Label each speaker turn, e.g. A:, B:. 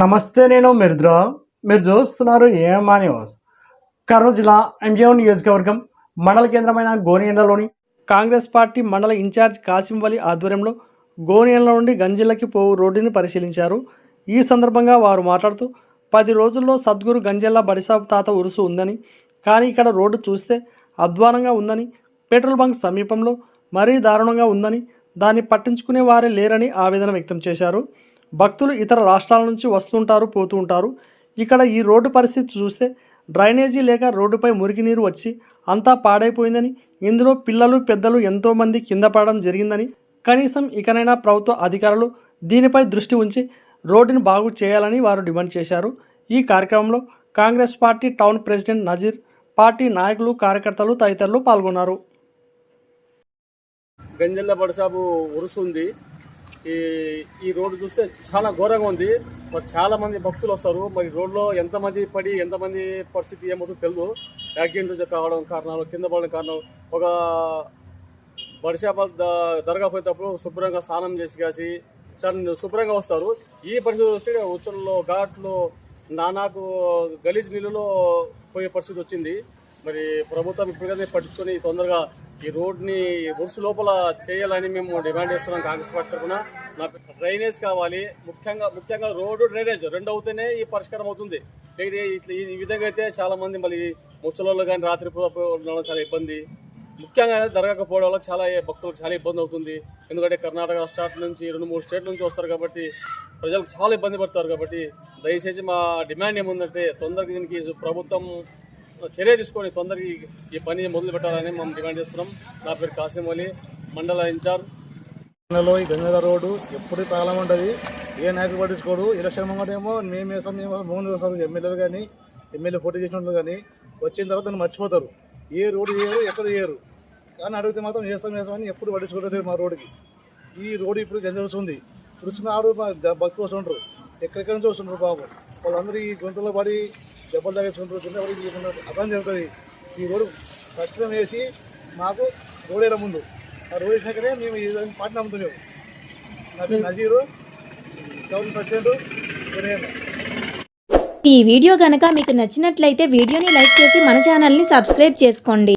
A: నమస్తే నేను మిర్ద్రా మీరు చూస్తున్నారు ఏమా న్యూస్. కర్నూలు జిల్లా ఎంజీఓ నియోజకవర్గం మండల కేంద్రమైన గోనియండలోని కాంగ్రెస్ పార్టీ మండల ఇన్ఛార్జ్ కాసిం వలి ఆధ్వర్యంలో గోనియండ్ల నుండి గంజిల్లకి పోవు రోడ్డుని పరిశీలించారు. ఈ సందర్భంగా వారు మాట్లాడుతూ పది రోజుల్లో సద్గురు గంజెల్ల బడిసాబు తాత ఉరుసు ఉందని కానీ ఇక్కడ రోడ్డు చూస్తే అధ్వానంగా ఉందని పెట్రోల్ బంక్ సమీపంలో మరీ దారుణంగా ఉందని దాన్ని పట్టించుకునే వారే లేరని ఆవేదన వ్యక్తం చేశారు. భక్తులు ఇతర రాష్ట్రాల నుంచి వస్తుంటారు పోతూ ఉంటారు ఇక్కడ ఈ రోడ్డు పరిస్థితి చూస్తే డ్రైనేజీ లేక రోడ్డుపై మురికి నీరు వచ్చి అంతా పాడైపోయిందని ఇందులో పిల్లలు పెద్దలు ఎంతోమంది కింద పడడం జరిగిందని కనీసం ఇకనైనా ప్రభుత్వ అధికారులు దీనిపై దృష్టి ఉంచి రోడ్డుని బాగు చేయాలని వారు డిమాండ్ చేశారు. ఈ కార్యక్రమంలో Congress party town president Nazir party నాయకులు కార్యకర్తలు తదితరులు పాల్గొన్నారు.
B: గంజల్ల బడసాబు ఉరుసు ఉంది. ఈ ఈ రోడ్డు చూస్తే చాలా ఘోరంగా ఉంది. మరి చాలా మంది భక్తులు వస్తారు. మరి రోడ్లో ఎంతమంది పడి ఎంతమంది పరిస్థితి ఏమవుతుందో తెలియదు యాక్సిడెంట్ కావడం కారణాలు కింద పడడం కారణం ఒక బడిషాప దర్గా పోయేటప్పుడు శుభ్రంగా స్నానం చేసి కాసి చాలా శుభ్రంగా వస్తారు. ఈ పరిస్థితి వస్తే ఉచ్చుల్లో ఘాట్లో నానాకు గలీజ్ నీళ్ళలో పోయే పరిస్థితి వచ్చింది. మరి ప్రభుత్వం ఇప్పటికైతే పట్టించుకొని తొందరగా ఈ రోడ్ని ఉరుసు లోపల చేయాలని మేము డిమాండ్ చేస్తున్నాం కాంగ్రెస్ పార్టీ తరఫున. నాకు డ్రైనేజ్ కావాలి. ముఖ్యంగా ముఖ్యంగా రోడ్డు డ్రైనేజ్ రెండు అవుతేనే ఈ పరిష్కారం అవుతుంది. లేకపోతే ఇట్లా ఈ విధంగా అయితే చాలా మంది మళ్ళీ ముసలోళ్ళు కానీ రాత్రి పూట ఉండడం చాలా ఇబ్బంది. ముఖ్యంగా జరగకపోవడం వల్ల చాలా భక్తులకు చాలా ఇబ్బంది అవుతుంది. ఎందుకంటే కర్ణాటక స్టేట్ నుంచి రెండు మూడు స్టేట్ నుంచి వస్తారు కాబట్టి ప్రజలకు చాలా ఇబ్బంది పడతారు కాబట్టి దయచేసి మా డిమాండ్ ఏముందంటే తొందరగా దీనికి ప్రభుత్వం చర్య తీసుకొని తొందరగా ఈ- పని మొదలు పెట్టాలని మేము డిమాండ్ చేస్తున్నాం. నా పేరు కాసిం అలీ మండల ఇన్ఛార్జ్.
C: ఈ గంగాధర రోడ్డు ఎప్పుడు ప్రాబ్లం ఉంటుంది ఏ నాయకుడు పట్టించుకోడు. ఎలక్షన్ ముంగట ఏమో మేము వేస్తాం మేము మోహన్ వేస్తాం ఎమ్మెల్యేలు కానీ ఎమ్మెల్యే పోటీ చేసిన వాళ్ళు కానీ వచ్చిన తర్వాత దాన్ని మర్చిపోతారు. ఏ రోడ్డు చేయరు ఎక్కడ చేయరు. కానీ అడిగితే మాత్రం చేస్తాం చేస్తాం అని ఎప్పుడు పట్టించుకోవట్లేదు మా రోడ్డుకి. ఈ రోడ్డు ఇప్పుడు గంజలుస్తుంది కృష్ణాడు మా ఆడు భక్తులు వస్తుంటారు ఎక్కడెక్కడి నుంచి వస్తుంటారు బాబు వాళ్ళందరూ ఈ గుంతలో పడి దెబ్బలు తగ్గించుకుంటారు కింద పడి అర్థం జరుగుతుంది. ఈ రోడ్డు ఖచ్చితం వేసి మాకు రోడ్ వేయడం ముందు. ఆ రోడ్ వేసినాకనే మేము ఈ పాట నమ్ముతున్నాము నా పేరు నజీరు. గవర్నమెంట్ ప్రెసిడెంట్
D: ఈ వీడియో గనక మీకు నచ్చినట్లయితే వీడియోని లైక్ చేసి మన ఛానల్ని సబ్స్క్రైబ్ చేసుకోండి.